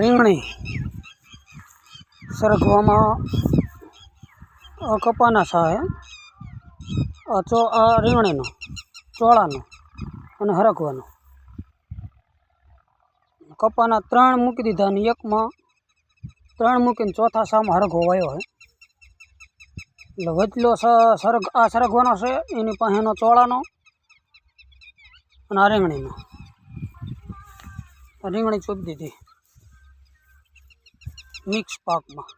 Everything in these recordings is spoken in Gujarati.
રીંગણી સરગવામાં કપાના સાહે ચો આ રીંગણીનો ચોળાનો અને હરકવાનો કપાના ત્રણ મૂકી દીધા અને એકમાં ત્રણ મૂકીને ચોથા સામાં હરગો વાયો હોય એટલે વચલો સરગ, આ સરગવાનો છે, એની પાસેનો ચોળાનો અને આ રીંગણીનો રીંગણી ચોપી દીધી. મિક્સ પાકમાં.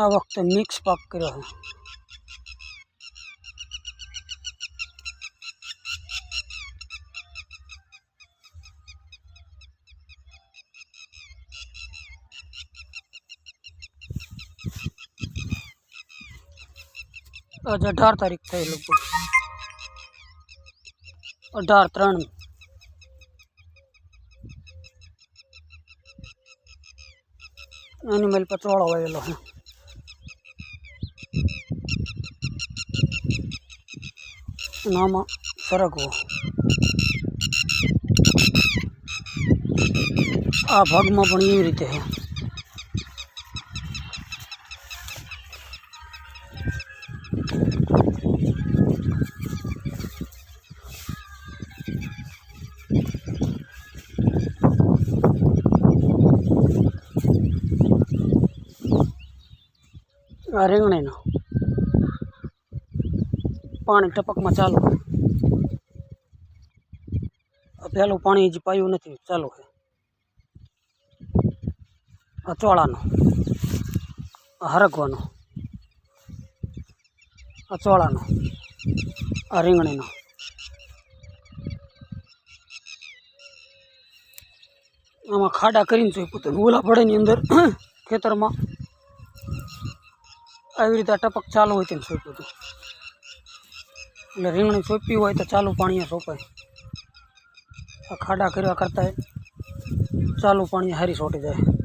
આ વખતે મિક્સ પાક કર્યો છે. આજે અઢાર તારીખ થઈ લગભગ. અઢાર, ત્રણ. એનિમલ પચવાળો આવેલો અને આમાં સરગવો. આ ભાગમાં પણ એવી રીતે છે આ રીંગણીનો. પાણી ટપકમાં ચાલુ પહેલું પાણી હજી પાયું નથી, ચાલુ છે. આ ચોળાનો, આ હરગવાનો, આ ચોળાનો, આ રીંગણીનો. આમાં ખાડા કરીને જોઈએ પોતે ઓલા પડે ની અંદર ખેતરમાં આવી રીતે ટપક ચાલુ હોય તેમ સોંપ્યું હતું. એટલે રીંગણી સોંપી હોય તો ચાલુ પાણીએ સોંપાય. આ ખાડા કર્યા કરતાં ચાલુ પાણી હારી સોટી જાય.